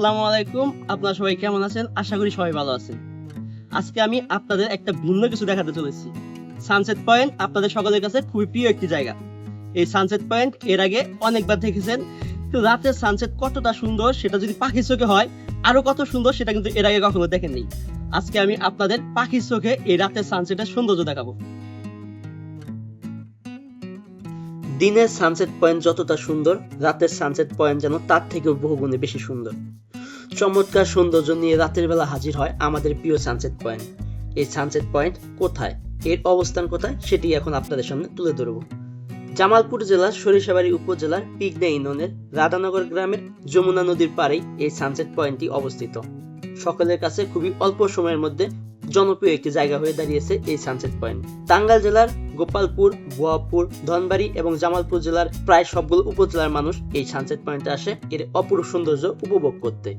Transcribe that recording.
আসসালামু আলাইকুম। আপনারা সবাই কেমন আছেন? আশা করি সবাই ভালো আছেন। আজকে আমি আপনাদের একটা ভিন্ন কিছু দেখাতে চলেছি। সানসেট পয়েন্ট আপনাদের সকলের কাছে খুবই প্রিয় একটি জায়গা। এই সানসেট পয়েন্ট এর আগে অনেকবার দেখেছেন রাতের সানসেট কতটা সুন্দর, সেটা যদি পাখির চোখে হয়, আরও কত সুন্দর, সেটা কিন্তু এর আগে কখনো দেখেননি। আজকে আমি আপনাদের পাখির চোখে এই রাতের সানসেটের সৌন্দর্য দেখাবো। দিনের সানসেট পয়েন্ট যতটা সুন্দর, রাতের সানসেট পয়েন্ট যেন তার থেকেও বহুগুণে বেশি সুন্দর। চমৎকার সৌন্দর্য নিয়ে রাতের বেলা হাজির হয় আমাদের প্রিয় সানসেট পয়েন্ট এই সানসেট পয়েন্ট কোথায়? এর অবস্থান কোথায়? সেটি এখন আপনাদের সামনে তুলে ধরব। জামালপুর জেলার সরিষাবাড়ি উপজেলার পিগনা ইউনিয়নের রাধানগর গ্রামের যমুনা নদীর পাড়েই এই সানসেট পয়েন্টটি অবস্থিত। সকলের কাছে খুবই অল্প সময়ের মধ্যে জনপ্রিয় একটি জায়গা হয়ে দাঁড়িয়েছে এই সানসেট পয়েন্ট টাঙ্গাইল জেলার গোপালপুর, বোয়াপুর, ধনবাড়ি এবং জামালপুর জেলার প্রায় সবগুলো উপজেলার মানুষ এই সানসেট পয়েন্টে আসে। এর অপরূপ সৌন্দর্য উপভোগ করতে।